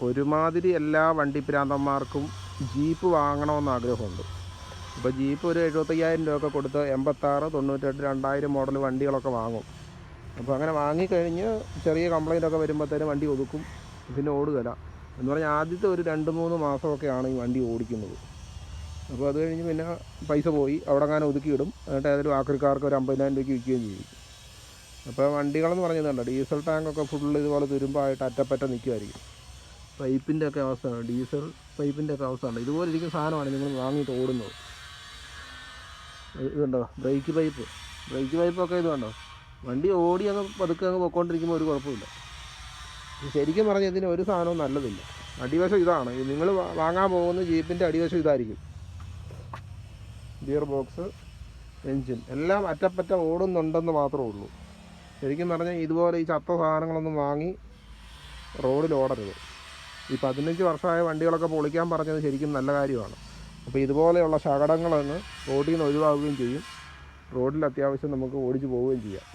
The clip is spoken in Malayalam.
ഒരുമാതിരി എല്ലാ വണ്ടി വണ്ടിപ്രാന്തന്മാർക്കും ജീപ്പ് വാങ്ങണമെന്ന് ആഗ്രഹമുണ്ട്. ഇപ്പോൾ ജീപ്പ് ഒരു എഴുപത്തയ്യായിരം രൂപയൊക്കെ കൊടുത്ത് എൺപത്താറ് തൊണ്ണൂറ്റെട്ട് രണ്ടായിരം മോഡൽ വണ്ടികളൊക്കെ വാങ്ങും. അപ്പോൾ അങ്ങനെ വാങ്ങിക്കഴിഞ്ഞ് ചെറിയ കംപ്ലയിന്റൊക്കെ വരുമ്പോഴത്തേനും വണ്ടി ഒതുക്കും പിന്നെ ഓടുകയില്ല എന്ന് പറഞ്ഞാൽ ആദ്യത്തെ ഒരു രണ്ട് മൂന്ന് മാസമൊക്കെയാണ് ഈ വണ്ടി ഓടിക്കുന്നത്. അപ്പോൾ അത് കഴിഞ്ഞ് പിന്നെ പൈസ പോയി അവിടെ അങ്ങനെ ഒതുക്കിയിടും. എന്നിട്ട് ഏതൊരു ആക്രിക്കാർക്ക് ഒരു അമ്പതിനായിരം രൂപയ്ക്ക് വിൽക്കുകയും ചെയ്യും. അപ്പോൾ വണ്ടികളെന്ന് പറഞ്ഞതുണ്ട് ഡീസൽ ടാങ്കൊക്കെ ഫുള്ള് ഇതുപോലെ തുരുമ്പായിട്ട് അറ്റപ്പറ്റ നിൽക്കുമായിരിക്കും പൈപ്പിന്റെ ഒക്കെ അവസ്ഥയാണ് ഡീസൽ പൈപ്പിന്റെ ഒക്കെ അവസ്ഥയാണ് ഇതുപോലെ ഇരിക്കുന്ന സാധനമാണ് നിങ്ങൾ വാങ്ങിയിട്ട് ഓടുന്നത്. ഇത് ഇതുണ്ടോ? Break pipe. ബ്രേക്ക് പൈപ്പൊക്കെ ഇത് കണ്ടോ? വണ്ടി ഓടി അങ്ങ് പതുക്കെ അങ്ങ് പൊയ്ക്കൊണ്ടിരിക്കുമ്പോൾ ഒരു കുഴപ്പമില്ല. ശരിക്കും പറഞ്ഞാൽ ഇതിന് ഒരു സാധനവും നല്ലതില്ല. അടിവശം ഇതാണ്. നിങ്ങൾ വാങ്ങാൻ പോകുന്ന ജീപ്പിന്റെ അടിവശം ഇതായിരിക്കും. ഗിയർ ബോക്സ് എൻജിൻ എല്ലാം അറ്റപ്പറ്റ ഓടുന്നുണ്ടെന്ന് മാത്രമേ ഉള്ളൂ. ശരിക്കും പറഞ്ഞാൽ ഇതുപോലെ ഈ ചത്ത സാധനങ്ങളൊന്നും വാങ്ങി റോഡിൽ ഓടരുത്. ഈ പതിനഞ്ച് വർഷമായ വണ്ടികളൊക്കെ പൊളിക്കാൻ പറഞ്ഞത് ശരിക്കും നല്ല കാര്യമാണ്. അപ്പോൾ ഇതുപോലെയുള്ള ശകടങ്ങളൊന്ന് റോഡിൽ നിന്ന് ഒഴിവാകുകയും ചെയ്യും. റോഡിൽ അത്യാവശ്യം നമുക്ക് ഓടിച്ച് പോവുകയും ചെയ്യാം.